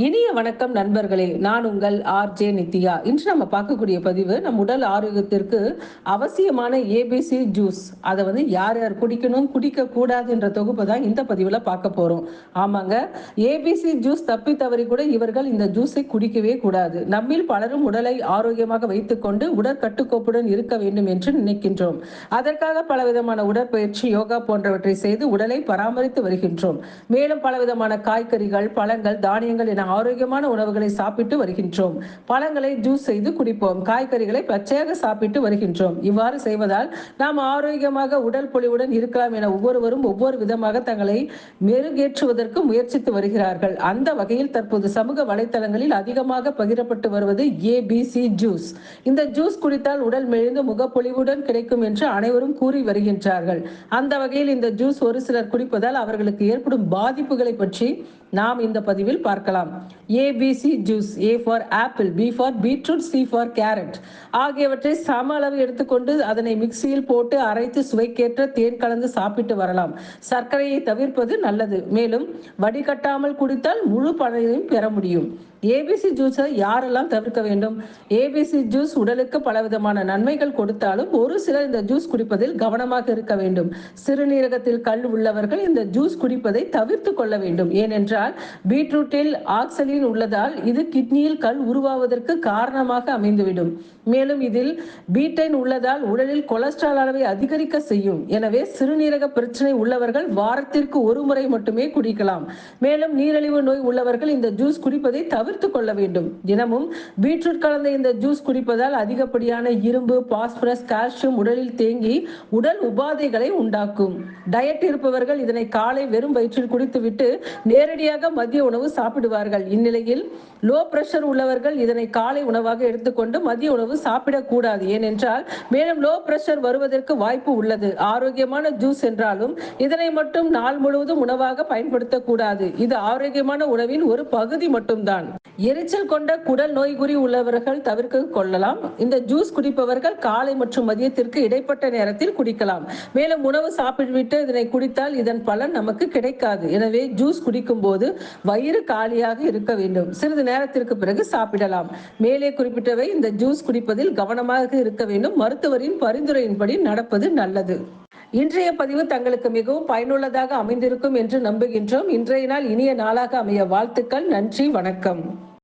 இனிய வணக்கம் நண்பர்களே நான் உங்கள் ஆர் ஜே நித்யா. இன்று நம்ம பார்க்கக்கூடிய பதிவு நம் உடல் ஆரோக்கியத்திற்கு அவசியமான ஏபிசி ஜூஸ் அதை வந்து யார் யார் குடிக்கணும் குடிக்க கூடாதுன்ற தொகுப்பு தான் இந்த பதிவில் பார்க்க போறோம். ஆமாங்க ஏபிசி ஜூஸ் தப்பி தவறி கூட இவர்கள் இந்த ஜூஸை குடிக்கவே கூடாது. நம்மில் பலரும் உடலை ஆரோக்கியமாக வைத்துக்கொண்டு உடற்கட்டுக்கோப்புடன் இருக்க வேண்டும் என்று நினைக்கின்றோம். அதற்காக பலவிதமான உடற்பயிற்சி யோகா போன்றவற்றை செய்து உடலை பராமரித்து வருகின்றோம். மேலும் பலவிதமான காய்கறிகள் பழங்கள் தானியங்கள் என ஆரோக்கியமான உணவுகளை சாப்பிட்டு வருகின்றோம். பழங்களை ஜூஸ் செய்து குடிப்போம். காய்கறிகளை பச்சையாக சாப்பிட்டு வருகின்றோம். இவ்வாறு செய்வதால் நாம் ஆரோக்கியமாக உடல் பொலிவுடன் இருக்கலாம் என ஒவ்வொருவரும் ஒவ்வொரு விதமாக தங்களை மெருகேற்றுவதற்கு முயற்சித்து வருகிறார்கள். அந்த வகையில் தற்போது சமூக வலைதளங்களில் அதிகமாக பகிரப்பட்டு வருவது ஏபிசி ஜூஸ் இந்த ஜூஸ் குடித்தால் உடல் மெழுந்து முகப்பொலிவுடன் கிடைக்கும் என்று அனைவரும் கூறி வருகின்றார்கள். அந்த வகையில் இந்த ஜூஸ் ஒரு சிலர் குடிப்பதால் அவர்களுக்கு ஏற்படும் பாதிப்புகளை பற்றி நாம் இந்த பதிவில் பார்க்கலாம். A B C juice A for apple B for beetroot C for carrot ஆகியவற்றை சம அளவு எடுத்துக்கொண்டு அதனை மிக்சியில் போட்டு அரைத்து சுவைக்கேற்ற தேன் கலந்து சாப்பிட்டு வரலாம். சர்க்கரையை தவிர்ப்பது நல்லது. மேலும் வடிகட்டாமல் குடித்தால் முழு பலனையும் பெற முடியும். ஏபிசி ஜூஸை யாரெல்லாம் தவிர்க்க வேண்டும்? ஏபிசி ஜூஸ் உடலுக்கு பலவிதமான நன்மைகள் கொடுத்தாலும் ஒரு சிலர் இந்த ஜூஸ் குடிப்பதில் கவனமாக இருக்க வேண்டும். சிறுநீரகத்தில் கல் உள்ளவர்கள் இந்த ஜூஸ் குடிப்பதை தவிர்த்து கொள்ள வேண்டும். ஏனென்றால் பீட்ரூட்டில் ஆக்சலின் உள்ளதால் இது கிட்னியில் கல் உருவாவதற்கு காரணமாக அமைந்துவிடும். மேலும் இதில் பீட்டைன் உள்ளதால் உடலில் கொலஸ்ட்ரால் அளவை அதிகரிக்க செய்யும். எனவே சிறுநீரக பிரச்சனை உள்ளவர்கள் வாரத்திற்கு ஒரு முறை மட்டுமே குடிக்கலாம். மேலும் நீரிழிவு நோய் உள்ளவர்கள் இந்த ஜூஸ் குடிப்பதை தவிர்த்து கொள்ள வேண்டும். தினமும் பீட்ரூட் கலந்த இந்த ஜூஸ் குடிப்பதால் அதிகப்படியான இரும்பு பாஸ்பரஸ் கால்சியம் உடலில் தேங்கி உடல் உபாதைகளை உண்டாக்கும். டயட் இருப்பவர்கள் இதனை காலை வெறும் வயிற்றில் குடித்துவிட்டு நேரடியாக மதிய உணவு சாப்பிடுவார்கள். இந்நிலையில் லோ பிரஷர் உள்ளவர்கள் இதனை காலை உணவாக எடுத்துக்கொண்டு மதிய உணவு சாப்பிடக்கூடாது. ஏனென்றால் மேலும் லோ பிரஷர் வருவதற்கு வாய்ப்பு உள்ளது. ஆரோக்கியமான ஜூஸ் என்றாலும் இதனை மட்டும் நாள் முழுவதும் உணவாக பயன்படுத்தக்கூடாது. இது ஆரோக்கியமான உணவின் ஒரு பகுதி மட்டும்தான். எரிச்சல் கொண்ட குடல் நோய்குறி உள்ளவர்கள் தவிர்க்க கொள்ளலாம். இந்த ஜூஸ் குடிப்பவர்கள் காலை மற்றும் மதியத்திற்கு இடைப்பட்ட நேரத்தில் குடிக்கலாம். மேலும் உணவு சாப்பிட்டுவிட்டு இதனை குடித்தால் இதன் பலன் நமக்கு கிடைக்காது. எனவே ஜூஸ் குடிக்கும் போது வயிறு காலியாக இருக்க வேண்டும். சிறிது நேரத்திற்கு பிறகு சாப்பிடலாம். மேலே குறிப்பிட்டவை இந்த ஜூஸ் குடிப்பதில் கவனமாக இருக்க வேண்டும். மருத்துவரின் பரிந்துரையின்படி நடப்பது நல்லது. இன்றைய பதிவு தங்களுக்கு மிகவும் பயனுள்ளதாக அமைந்திருக்கும் என்று நம்புகின்றோம். இன்றைய நாள் இனிய நாளாக அமைய வாழ்த்துக்கள். நன்றி வணக்கம்.